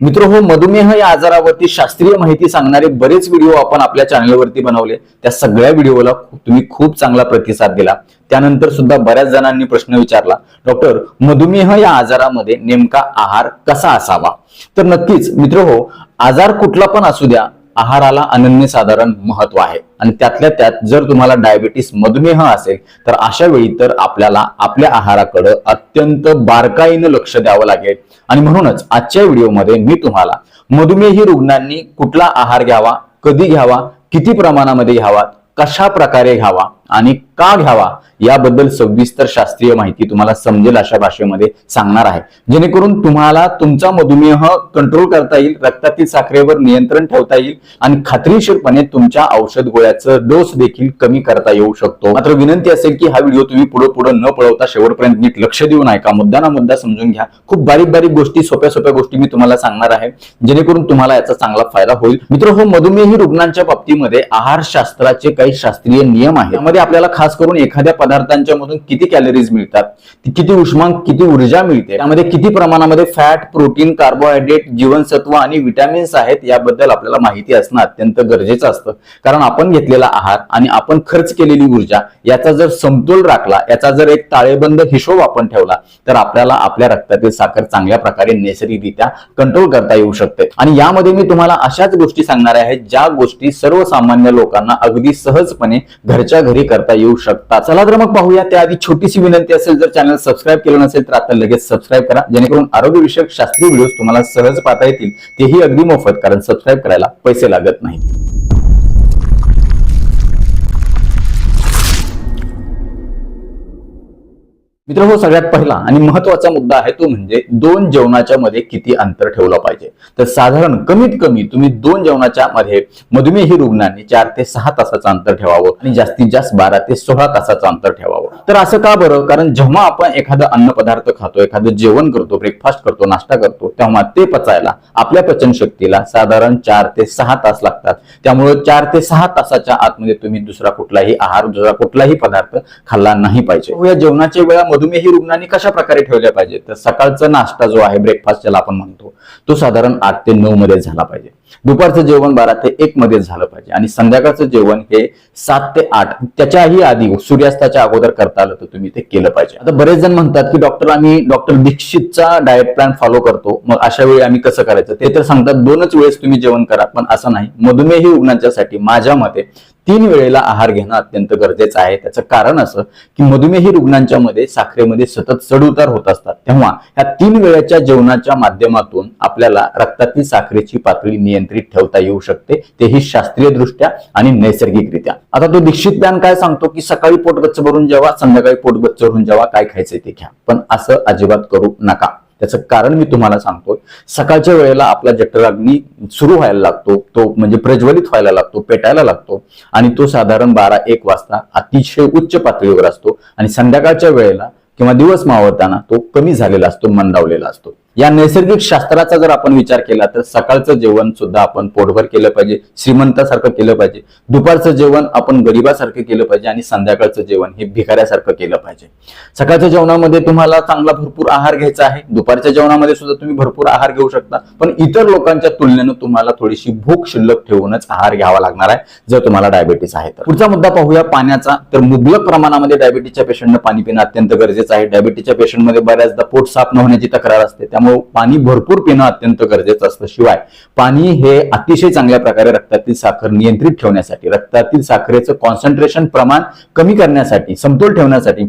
मित्र हो मधुमेह या आजारावरती शास्त्रीय माहिती सांगणारे बरेच व्हिडिओ आपण आपल्या चॅनलवरती बनवले. त्या सगळ्या व्हिडिओला तुम्ही खूप चांगला प्रतिसाद दिला. त्यानंतर सुद्धा बऱ्याच जणांनी प्रश्न विचारला डॉक्टर मधुमेह या आजारामध्ये नेमका आहार कसा असावा? तर नक्कीच मित्र हो आजार कुठला पण असू द्या आहाराला अनन्यसाधारण महत्त्व आहे. आणि त्यातल्या त्यात जर तुम्हाला डायबिटीस मधुमेह असेल तर अशा वेळी तर आपल्याला आपल्या आहाराकडे अत्यंत बारकाईनं लक्ष द्यावं लागेल. आणि म्हणूनच आजच्या व्हिडिओमध्ये मी तुम्हाला मधुमेही रुग्णांनी कुठला आहार घ्यावा कधी घ्यावा किती प्रमाणामध्ये घ्यावा कशा प्रकारे घ्यावा आणि का घ्यावा? याबद्दल सविस्तर शास्त्रीय माहिती तुम्हाला समजेल अशा भाषेमध्ये सांगणार आहे. जेणेकरून तुम्हाला तुमचा मधुमेह कंट्रोल करता येईल रक्तातील साखरेवर नियंत्रण ठेवता येईल आणि खात्रीशीरपणे तुमच्या औषध गोळ्याचं डोस देखील कमी करता येऊ शकतो. मात्र विनंती असेल की हा व्हिडिओ तुम्ही पुढे पुढे न पळवता शेवटपर्यंत नीट लक्ष देऊन ऐका. मुद्दा ना मुद्दा समजून घ्या. खूप बारीक बारीक गोष्टी सोप्या सोप्या गोष्टी मी तुम्हाला सांगणार आहे. जेणेकरून तुम्हाला याचा चांगला फायदा होईल. मित्र हो मधुमेही रुग्णांच्या बाबतीमध्ये आहार शास्त्राचे काही शास्त्रीय नियम आहेत. त्यामध्ये आपल्याला खास करून एखाद्या पदार्थांच्या मधून किती कॅलरीज मिळतात किती उष्मांक किती ऊर्जा मिळते त्यामध्ये किती प्रमाणामध्ये फॅट प्रोटीन कार्बोहायड्रेट जीवनसत्व आणि विटॅमिन्स आहेत याबद्दल आपल्याला माहिती असणं अत्यंत गरजेचं असतं. कारण आपण घेतलेला आहार आणि आपण खर्च केलेली ऊर्जा याचा जर समतोल राखला याचा जर एक ताळेबंद हिशोब आपण ठेवला तर आपल्याला आपल्या रक्तातील साखर चांगल्या प्रकारे नैसर्गिकरित्या कंट्रोल करता येऊ शकते. आणि यामध्ये मी तुम्हाला अशाच गोष्टी सांगणार आहे ज्या गोष्टी सर्वसामान्य लोकांना अगदी सहजपणे घरच्या घरी करता येऊ शकता. चला तर मग पाहूया. त्याआधी छोटीशी विनंती असेल जर चॅनल सबस्क्राईब केलं नसेल तर आता लगेच सबस्क्राईब करा. जेणेकरून आरोग्यविषयक शास्त्रीय व्हिडिओ तुम्हाला सहज पाहता येतील. तेही अगदी मोफत कारण सबस्क्राईब करायला पैसे लागत नाही मित्र हो सगळ्यात पहिला आणि महत्त्वाचा मुद्दा आहे तो म्हणजे दोन जेवणाच्या मध्ये किती अंतर ठेवलं पाहिजे. तर साधारण कमीत कमी तुम्ही दोन जेवणाच्या मध्ये मधुमेही रुग्णांनी चार ते सहा तासाचं अंतर ठेवावं आणि जास्तीत जास्त बारा ते सोळा तासाचं अंतर ठेवावं. तर असं का बरं? कारण जेव्हा आपण एखादं अन्न पदार्थ खातो एखादं जेवण करतो ब्रेकफास्ट करतो नाश्ता करतो तेव्हा ते पचायला आपल्या पचनशक्तीला साधारण चार ते सहा तास लागतात. त्यामुळे चार ते सहा तासाच्या आतमध्ये तुम्ही दुसरा कुठलाही आहार दुसरा कुठलाही पदार्थ खाल्ला नाही पाहिजे. हो, या जेवणाच्या वेळा मधुमेही रुग्णांनी कशा प्रकारे ठेवल्या पाहिजे तर सकाळचा नाश्ता जो आहे ब्रेकफास्ट ज्याला आपण म्हणतो तो साधारण आठ ते नऊ मध्ये झाला पाहिजे. दुपारचं जेवण बारा ते एक मध्ये झालं पाहिजे. आणि संध्याकाळचं जेवण हे सात ते आठ त्याच्याही आधी सूर्यास्ताच्या अगोदर करता आलं तर तुम्ही ते केलं पाहिजे. आता बरेच जण म्हणतात की डॉक्टर आम्ही डॉक्टर दीक्षितचा डाएट प्लॅन फॉलो करतो. मग अशा वेळी आम्ही कसं करायचं? ते तर सांगतात दोनच वेळेस तुम्ही जेवण करा पण असं नाही. मधुमेही रुग्णांच्यासाठी माझ्या मते तीन वेळेला आहार घेणं अत्यंत गरजेचं आहे. त्याचं कारण असं की मधुमेही रुग्णांच्या मध्ये साखरेमध्ये सतत चढउतार होत असतात. तेव्हा ह्या तीन वेळेच्या जेवणाच्या माध्यमातून आपल्याला रक्तातील साखरेची पातळी नियंत्रित ठेवता येऊ शकते. तेही शास्त्रीय दृष्ट्या आणि नैसर्गिकरित्या. आता तो दीक्षित ज्ञान काय सांगतो की सकाळी पोट गच्च भरून जेवा संध्याकाळी पोटगच्च भरून जेवा काय खायचंय ते घ्या. पण असं अजिबात करू नका. त्याचं कारण मी तुम्हाला सांगतोय. सकाळच्या वेळेला आपला जठराग्नी सुरू व्हायला लागतो. तो म्हणजे प्रज्वलित व्हायला लागतो पेटायला लागतो. आणि तो साधारण बारा एक वाजता अतिशय उच्च पातळीवर असतो. आणि संध्याकाळच्या वेळेला किंवा दिवस मावळताना तो कमी झालेला असतो मंदावलेला असतो. या नैसर्गिक शास्त्राचा जर आपण विचार केला तर सकाळचं जेवण सुद्धा आपण पोटभर केलं पाहिजे श्रीमंतासारखं केलं पाहिजे दुपारचं जेवण आपण गरीबासारखं केलं पाहिजे आणि संध्याकाळचं जेवण हे भिकाऱ्यासारखं केलं पाहिजे. सकाळच्या जेवणामध्ये तुम्हाला चांगला भरपूर आहार घ्यायचा आहे दुपारच्या जेवणामध्ये सुद्धा तुम्ही भरपूर आहार घेऊ शकता पण इतर लोकांच्या तुलनेनं तुम्हाला थोडीशी भूक शिल्लक ठेवूनच आहार घ्यावा लागणार आहे जर तुम्हाला डायबिटीस आहे तर. पुढचा मुद्दा पाहूया पाण्याचा तर मुबलक प्रमाणामध्ये डायबिटीसच्या पेशंटनं पाणी पिणं अत्यंत गरजेचं आहे. डायबिटीच्या पेशंटमध्ये बऱ्याचदा पोट साफ न होण्याची तक्रार असते त्यामुळे पाणी भरपूर पिणं अत्यंत गरजेचं असतं. शिवाय पाणी हे अतिशय चांगल्या प्रकारे रक्तातील साखर नियंत्रित ठेवण्यासाठी रक्तातील साखरेचं कॉन्सन्ट्रेशन प्रमाण कमी करण्यासाठी समतोल ठेवण्यासाठी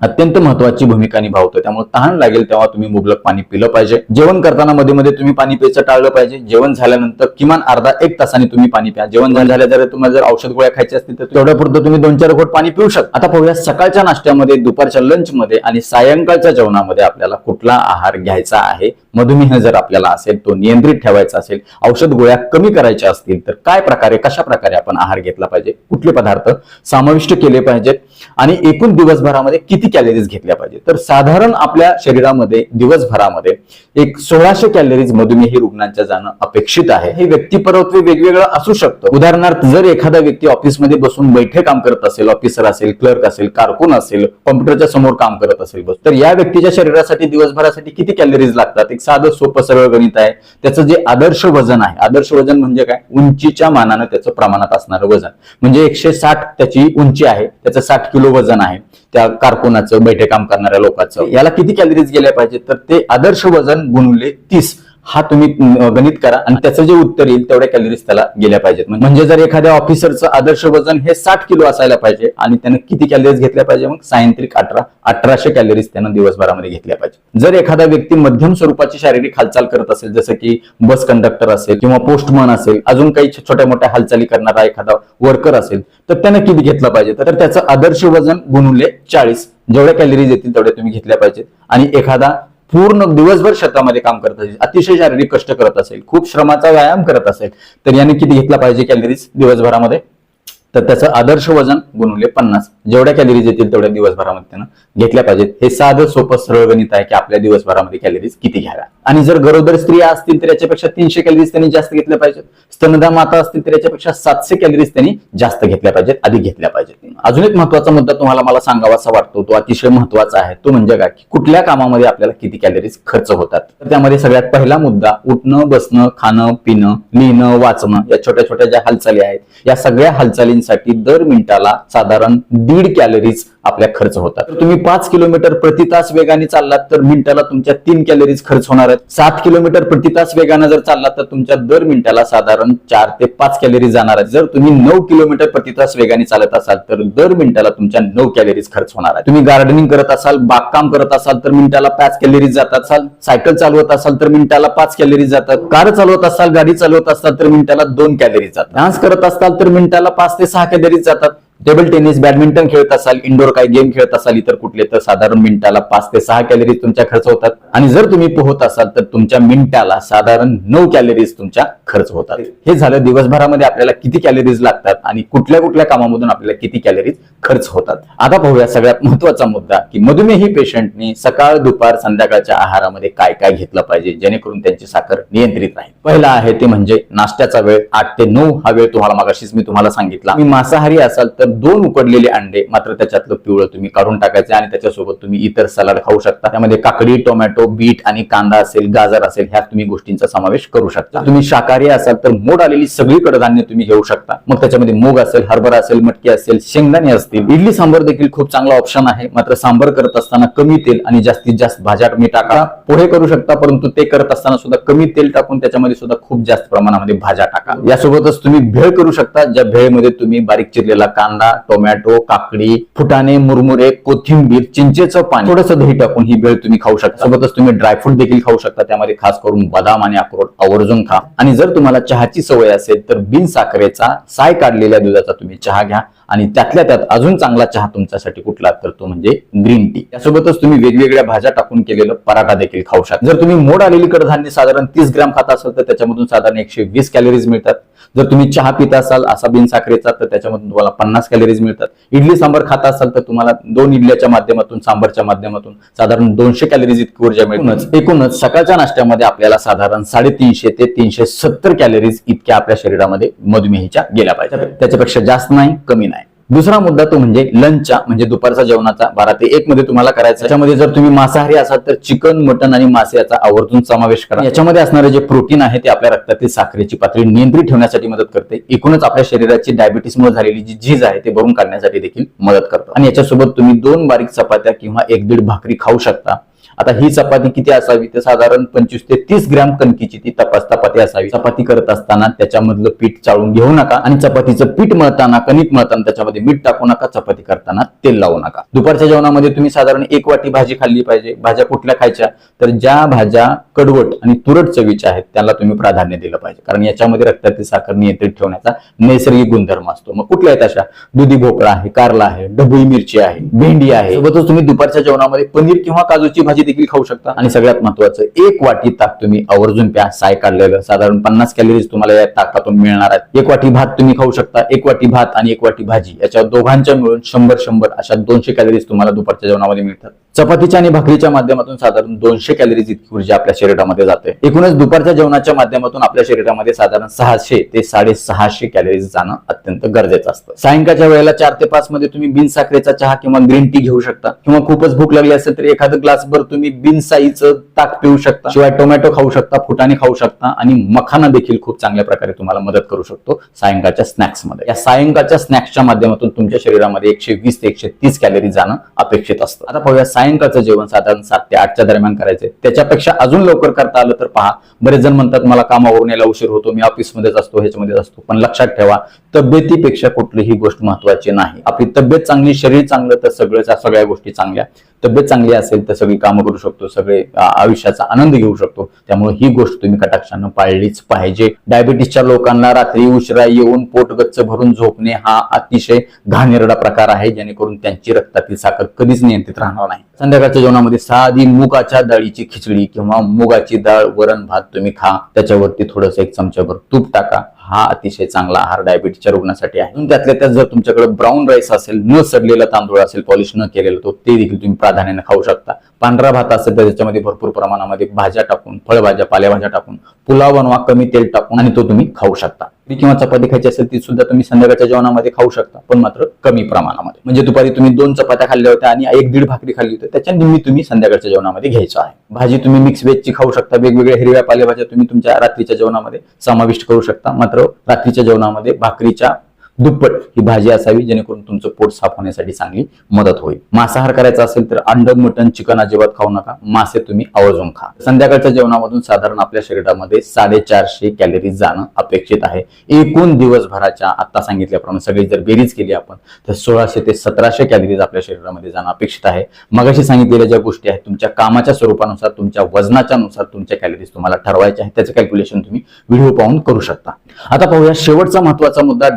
अत्यंत महत्वाची भूमिका निभावतो त्यामुळे तहान लागेल तेव्हा तुम्ही मुबलक पाणी पिलं पाहिजे. जेवण करताना मध्ये मध्ये तुम्ही पाणी प्यायचं टाळलं पाहिजे. जेवण झाल्यानंतर किमान अर्धा एक तासाने तुम्ही पाणी प्या. जेवण झाल्या जर तुम्हाला जर औषध गोळ्या खायच्या असतील तर तेवढ्यापुरतं तुम्ही दोन चार घोट पाणी पिऊ शकता. आता पाहूया सकाळच्या नाश्त्यामध्ये दुपारच्या लंचमध्ये आणि सायंकाळच्या जेवणामध्ये आपल्याला कुठला आहार घ्यायचा आहे? मधुमेह जर आपल्याला असेल तो नियंत्रित ठेवायचा असेल औषध गोळ्या कमी करायच्या असतील तर काय प्रकारे कशा प्रकारे आपण आहार घेतला पाहिजे? कुठले पदार्थ समाविष्ट केले पाहिजेत? आणि एकूण दिवसभरामध्ये किती कॅलरीज घेतल्या पाहिजे तर साधारण आपल्या शरीरामध्ये दिवसभरामध्ये एक सोळाशे कॅलरीज मधुमेही रुग्णांच्या जाणं अपेक्षित आहे. हे व्यक्तीपरत्वे वेगवेगळं असू शकतं. उदाहरणार्थ जर एखादा व्यक्ती ऑफिसमध्ये बसून बैठे काम करत असेल ऑफिसर असेल क्लर्क असेल कारकून असेल कॉम्प्युटरच्या समोर काम करत असेल बस तर या व्यक्तीच्या शरीरासाठी दिवसभरासाठी किती कॅलरीज लागतात? एक साधं सोपं सरळ गणित आहे. त्याचं जे आदर्श वजन आहे आदर्श वजन म्हणजे काय? उंचीच्या मानानं त्याचं प्रमाणात असणारं वजन. म्हणजे एकशे साठ त्याची उंची आहे त्याचं साठ किलो वजन आहे त्या कारकुनाचं बैठे काम करणाऱ्या लोकांचं. याला किती कॅलरीज गेल्या पाहिजे तर ते आदर्श वजन गुणले तीस हा तुम्ही गणित करा आणि त्याचं जे उत्तर येईल तेवढ्या कॅलरीज त्याला गेल्या पाहिजेत. म्हणजे जर एखाद्या ऑफिसरचं आदर्श वजन हे साठ किलो असायला पाहिजे आणि त्यानं किती कॅलरीज घेतल्या पाहिजे मग सायंत्रिक अठरा अठराशे कॅलरीज त्यानं दिवसभरामध्ये घेतल्या पाहिजे. जर एखादा व्यक्ती मध्यम स्वरूपाची शारीरिक हालचाल करत असेल जसं की बस कंडक्टर असेल किंवा पोस्टमन असेल अजून काही छोट्या मोठ्या हालचाली करणारा एखादा वर्कर असेल तर त्यानं किती घेतलं पाहिजे? तर त्याचं आदर्श वजन गुणले चाळीस. जेवढ्या कॅलरीज येतील तेवढ्या तुम्ही घेतल्या पाहिजेत. आणि एखादा पूर्ण दिवसभर शेतामध्ये काम करत असेल अतिशय शारीरिक कष्ट करत असेल खूप श्रमाचा व्यायाम करत असेल तर याने किती घेतला पाहिजे कॅलरीज दिवसभरामध्ये? तर त्याचं आदर्श वजन गुणवले पन्नास. जेवढ्या कॅलरीज येतील तेवढ्या दिवसभरामध्ये त्यानं घेतल्या पाहिजेत. हे साधं सोपं सरळ गणित आहे की आपल्या दिवसभरामध्ये कॅलरीज किती घ्याव्या. आणि जर गरोदर स्त्रिया असतील तर याच्यापेक्षा तीनशे कॅलरीज त्यांनी जास्त घेतल्या पाहिजेत. स्तनदा माता असतील तर याच्यापेक्षा सातशे कॅलरीज त्यांनी जास्त घेतल्या पाहिजेत अधिक घेतल्या पाहिजेत. अजून एक महत्त्वाचा मुद्दा तुम्हाला मला सांगावासा वाटतो तो अतिशय महत्त्वाचा आहे. तो म्हणजे काय? की कुठल्या कामामध्ये आपल्याला किती कॅलरीज खर्च होतात? तर त्यामध्ये सगळ्यात पहिला मुद्दा उठणं बसणं खाणं पिणं लिहिणं वाचणं या छोट्या छोट्या ज्या हालचाली आहेत या सगळ्या हालचालींसाठी दर मिनिटाला साधारण दीड कॅलरीज आपल्या खर्च होतात. तर तुम्ही पाच किलोमीटर प्रति तास वेगाने चाललात तर मिनिटाला तुमच्या तीन कॅलरीज खर्च होणार आहेत. सात किलोमीटर प्रति तास वेगाने जर चाललात तर तुमच्या दर मिनिटाला साधारण चार ते पाच कॅलरीज जाणार आहेत. जर तुम्ही नऊ किलोमीटर प्रति तास वेगाने चालत असाल तर दर मिनिटाला तुमच्या नऊ कॅलरीज खर्च होणार आहे तुम्ही गार्डनिंग करत असाल बागकाम करत असाल तर मिनिटाला पाच कॅलरीज जात असाल. सायकल चालवत असाल तर मिनिटाला पाच कॅलरीज जातात कार चालवत असाल गाडी चालवत असाल तर मिनिटाला दोन कॅलरीज जातात. डान्स करत असाल तर मिनिटाला पाच ते सहा कॅलरीज जातात. टेबल टेनिस बॅडमिंटन खेळत असाल इंडोर काही गेम खेळत असाल इतर कुठले तर साधारण मिनिटाला पाच ते सहा कॅलरीज तुमच्या खर्च होतात. आणि जर तुम्ही पोहत असाल तर तुमच्या मिनिटाला साधारण नऊ कॅलरीज तुमच्या खर्च होतात. हे झालं दिवसभरामध्ये आपल्याला किती कॅलरीज लागतात आणि कुठल्या कुठल्या कामामधून आपल्याला किती कॅलरीज खर्च होतात. आता पाहूया सगळ्यात महत्त्वाचा मुद्दा की मधुमेही पेशंटनी सकाळ दुपार संध्याकाळच्या आहारामध्ये काय काय घेतलं पाहिजे जेणेकरून त्यांची साखर नियंत्रित राहील. पहिला आहे ते म्हणजे नाश्त्याचा वेळ. आठ ते नऊ हा वेळ तुम्हाला मागाशीच मी तुम्हाला सांगितला. मी मांसाहारी असाल तर दोन उकडलेले अंडे मात्र त्याच्यातलं पिवळं तुम्ही काढून टाकायचं आणि त्याच्यासोबत तुम्ही इतर सलाड खाऊ शकता. त्यामध्ये काकडी टोमॅटो बीट आणि कांदा असेल गाजर असेल ह्या तुम्ही गोष्टींचा समावेश करू शकता. तुम्ही शाकाहारी असाल तर मोड आलेली सगळी कडधान्य तुम्ही घेऊ शकता. मग त्याच्यामध्ये मूग असेल हरभरा असेल मटकी असेल शेंगदाणे असतील. इडली सांबर देखील खूप चांगला ऑप्शन आहे. मात्र सांबर करत असताना कमी तेल आणि जास्तीत जास्त भाज्या तुम्ही टाका. पुढे करू शकता परंतु ते करत असताना सुद्धा कमी तेल टाकून त्याच्यामध्ये सुद्धा खूप जास्त प्रमाणामध्ये भाज्या टाका. यासोबतच तुम्ही भेळ करू शकता ज्या भेळमध्ये तुम्ही बारीक चिरलेला कांदा टोमॅटो काकडी फुटाणे मुरमुरे कोथिंबीर चिंचेचं पाणी. थोडंसं दही टाकून ही वेळ तुम्ही खाऊ शकता. सोबतच तुम्ही ड्रायफ्रूट देखील खाऊ शकता. त्यामध्ये खास करून बदाम आणि अक्रोड आवर्जून खा. आणि जर तुम्हाला चहाची सवय असेल तर बिन साखरेचा साय काढलेल्या दुधाचा तुम्ही चहा घ्या. आणि त्यातल्या त्यात अजून चांगला चहा तुमच्यासाठी कुठला तर तो म्हणजे ग्रीन टी. त्यासोबतच तुम्ही वेगवेगळ्या भाज्या टाकून केलेलं पराठा देखील खाऊ शकता. जर तुम्ही मोड आलेली कडधान्य साधारण तीस ग्राम खात असाल तर त्याच्यामधून साधारण एकशे वीस कॅलरीज मिळतात. जर तुम्ही चहा पिता असाल असा बिन साखरेचा तर त्याच्यामधून तुम्हाला पन्नास कॅलरीज मिळतात. इडली सांबर खात असाल तर तुम्हाला दोन इडल्याच्या माध्यमातून सांबरच्या माध्यमातून साधारण दोनशे कॅलरीज इतकी ऊर्जा मिळूनच एकूणच. सकाळच्या नाश्त्यामध्ये आपल्याला साधारण साडेतीनशे ते तीनशे सत्तर कॅलरीज इतक्या आपल्या शरीरामध्ये मधुमेहीच्या गेल्या पाहिजे त्याच्यापेक्षा जास्त नाही कमी नाही. दुसरा मुद्दा तो म्हणजे लंचचा म्हणजे दुपारचा जेवणाचा. बारा ते एक मध्ये तुम्हाला करायचा त्याच्यामध्ये जर तुम्ही मांसाहारी असाल तर चिकन मटन आणि मासे याचा आवर्जून समावेश करा. याच्यामध्ये असणारे जे प्रोटीन आहे ते आपल्या रक्तातील साखरेची पातळी नियंत्रित ठेवण्यासाठी मदत करते. एकूणच आपल्या शरीराची डायबिटीसमुळे झालेली जी झीज आहे ते भरून काढण्यासाठी देखील मदत करतो. आणि याच्यासोबत तुम्ही दोन बारीक चपात्या किंवा एक दीड भाकरी खाऊ शकता. आता ही चपाती किती असावी? तर साधारण पंचवीस ते तीस ग्रॅम कणकीची ती तपास चपाती असावी. चपाती करत असताना त्याच्यामधलं पीठ चाळून घेऊ नका आणि चपातीचं पीठ मळताना कणिक मळताना त्याच्यामध्ये मीठ टाकू नका चपाती करताना तेल लावू नका. दुपारच्या जेवणामध्ये तुम्ही साधारण एक वाटी भाजी खाल्ली पाहिजे. भाज्या कुठल्या खायच्या? तर ज्या भाज्या कडवट आणि तुरट चवीच्या आहेत त्याला तुम्ही प्राधान्य दिलं पाहिजे. कारण याच्यामध्ये रक्तातील साखर नियंत्रित ठेवण्याचा नैसर्गिक गुणधर्म असतो. मग कुठल्या आहेत अशा? दुधी भोपळा आहे कारला आहे ढबुई मिरची आहे भेंडी आहे. सोबतच तुम्ही दुपारच्या जेवणामध्ये पनीर किंवा काजूची भाजी देखील खाऊ शकता. आणि सगळ्यात महत्वाचं एक वाटी ताक तुम्ही आवर्जून प्या साय काढलेलं. साधारण पन्नास कॅलरीज तुम्हाला या ताकातून मिळणार आहेत. एक वाटी भात तुम्ही खाऊ शकता एक वाटी भात आणि एक वाटी भाजी. याच्या दोघांच्या मिळून शंभर शंभर अशा दोनशे कॅलरीज तुम्हाला दुपारच्या जेवणामध्ये मिळतात. चपातीच्या आणि भाकरीच्या माध्यमातून साधारण दोनशे कॅलरीज इतकी ऊर्जा आपल्या शरीरामध्ये जाते. एकूणच दुपारच्या जेवणाच्या माध्यमातून आपल्या शरीरामध्ये साधारण सहाशे ते साडेसहाशे कॅलरीज जाणं अत्यंत गरजेचं असतं. सायंकाळच्या वेळेला चार ते पाच मध्ये तुम्ही बिन साखरेचा चहा किंवा ग्रीन टी घेऊ शकता किंवा खूपच भूक लागली असेल तर एखादं ग्लासभर तुम्ही बिन साईचं ताक पिऊ शकता. शिवाय टोमॅटो खाऊ शकता फुटाणे खाऊ शकता आणि मखाना देखील खूप चांगल्या प्रकारे तुम्हाला मदत करू शकतो सायंकाळच्या स्नॅक्समध्ये या सायंकाळच्या स्नॅक्सच्या माध्यमातून तुमच्या शरीरामध्ये एकशे वीस ते एकशे तीस कॅलरी जाणं अपेक्षित असतं. आता पाहूया सायंकाळचं जेवण साधारण सात ते आठच्या दरम्यान करायचं त्याच्यापेक्षा अजून लवकर करता आलं तर पहा बरेच जण म्हणतात मला कामावरून यायला उशीर होतो मी ऑफिसमध्येच असतो ह्याच्यामध्येच असतो. पण लक्षात ठेवा तब्येतीपेक्षा कुठलीही गोष्ट महत्वाची नाही. आपली तब्येत चांगली शरीर चांगलं तर सगळ्या सगळ्या गोष्टी चांगल्या. तब्येत चांगली असेल तर सगळी कामं करू शकतो सगळे आयुष्याचा आनंद घेऊ शकतो. त्यामुळे ही गोष्ट तुम्ही कटाक्षानं पाळलीच पाहिजे. डायबिटीसच्या लोकांना रात्री उशिरा येऊन पोट गच्च भरून झोपणे हा अतिशय घाणेरडा प्रकार आहे जेणेकरून त्यांची रक्तातील साखर कधीच नियंत्रित राहणार नाही. संध्याकाळच्या जेवणामध्ये साधी मुगाच्या डाळीची खिचडी किंवा मुगाची डाळ वरण भात तुम्ही खा. त्याच्यावरती थोडंसं एक चमच्याभर तूप टाका. हा अतिशय चांगला आहार डायबिटीसच्या रुग्णासाठी आहे. त्यातल्या त्यात जर तुमच्याकडे ब्राऊन राईस असेल न सडलेला तांदूळ असेल पॉलिश न केलेला तो ते देखील तुम्ही प्राधान्याने खाऊ शकता. पांढरा भात असेल तर त्याच्यामध्ये भरपूर प्रमाणामध्ये भाज्या टाकून फळभाज्या पालेभाज्या टाकून पुलाव बनवा कमी तेल टाकून आणि तो तुम्ही खाऊ शकता. किंवा चपाती खायची असेल ती सुद्धा तुम्ही संध्याकाळच्या जेवणामध्ये खाऊ शकता पण मात्र कमी प्रमाणामध्ये. म्हणजे दुपारी तुम्ही दोन चपात्या खाल्ल्या होत्या आणि एक दीड भाकरी खाल्ली होती त्याच्या निम्मी तुम्ही संध्याकाळच्या जेवणामध्ये घ्यायचं आहे. भाजी तुम्ही मिक्स व्हेजची खाऊ शकता वेगवेगळ्या हिरव्या पालेभाज्या तुम्ही तुमच्या रात्रीच्या जेवणामध्ये समाविष्ट करू शकता. मात्र रात्रीच्या जेवणामध्ये भाकरीच्या दुप्पट ही भाजी असावी जेणेकरून तुमचं पोट साफ होण्यासाठी चांगली मदत होईल. मांसाहार करायचा असेल तर अंड मटन चिकन अजिबात खाऊ नका. मासे तुम्ही आवर्जून खा. संध्याकाळच्या जेवणामधून साधारण आपल्या शरीरामध्ये साडेचारशे कॅलरीज जाणं अपेक्षित आहे. एकूण दिवसभराच्या आता सांगितल्याप्रमाणे सगळी जर बेरीज केली आपण तर सोळाशे ते सतराशे कॅलरीज आपल्या शरीरामध्ये जाणं अपेक्षित आहे. मगाशी सांगितलेल्या ज्या गोष्टी आहेत तुमच्या कामाच्या स्वरूपानुसार तुमच्या वजनाच्या नुसार तुमच्या कॅलरीज तुम्हाला ठरवायच्या आहेत त्याचं कॅल्क्युलेशन तुम्ही व्हिडिओ पाहून करू शकता. आता पाहूया शेवटचा महत्त्वाचा मुद्दा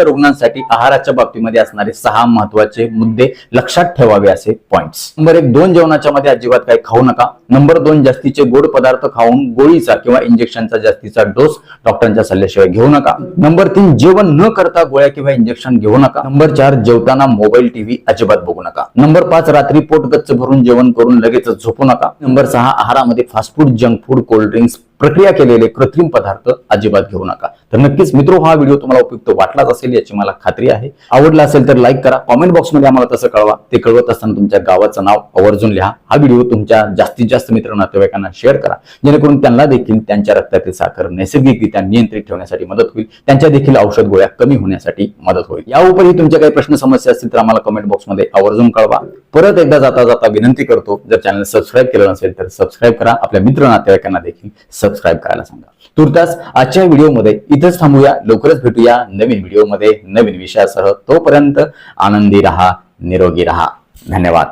रुग्णांसाठी आहाराच्या बाबतीमध्ये असणारे सहा महत्त्वाचे मुद्दे लक्षात ठेवावे असे पॉइंट्स नंबर एक दोन जेवणाच्या मध्ये अजिबात काही खाऊ नका. नंबर दोन जास्तीचे गोड पदार्थ खाऊन गोळीचा किंवा इंजेक्शनचा जास्तीचा डोस डॉक्टरांच्या सल्ल्याशिवाय घेऊ नका. नंबर तीन जेवण न करता गोळ्या किंवा इंजेक्शन घेऊ नका. नंबर चार जेवताना मोबाईल टीव्ही अजिबात बघू नका. नंबर पाच रात्री पोट गच्च भरून जेवण करून लगेच झोपू नका. नंबर सहा आहारामध्ये fast food junk food cold drinks प्रक्रिया केलेले कृत्रिम पदार्थ अजिबात घेऊ नका. तर नक्कीच मित्र हा व्हिडिओ तुम्हाला उपयुक्त वाटलाच असेल याची मला खात्री आहे. आवडला असेल तर लाईक करा. कॉमेंट बॉक्समध्ये आम्हाला तसं कळवा. ते कळवत असताना तुमच्या गावाचं नाव आवर्जून लिहा. हा व्हिडिओ तुमच्या जास्तीत जास्त मित्र नातेवाईकांना शेअर करा. जेणेकरून त्यांना देखील त्यांच्या रक्तातील साखर नैसर्गिकरित्या नियंत्रित ठेवण्यासाठी मदत होईल. त्यांच्या देखील औषध गोळ्या कमी होण्यासाठी मदत होईल. या उपरही तुमच्या काही प्रश्न समस्या असतील तर आम्हाला कमेंट बॉक्समध्ये आवर्जून कळवा. परत एकदा जाता जाता विनंती करतो जर चॅनल सबस्क्राईब केलं नसेल तर सबस्क्राईब करा. आपल्या मित्र नातेवाईकांना देखील सबस्क्राईब करायला सांगा. तुर्तास आजच्या व्हिडिओमध्ये इथंच थांबूया. लवकरच भेटूया नवीन व्हिडिओमध्ये नवीन विषयासह. तोपर्यंत आनंदी रहा निरोगी रहा. धन्यवाद.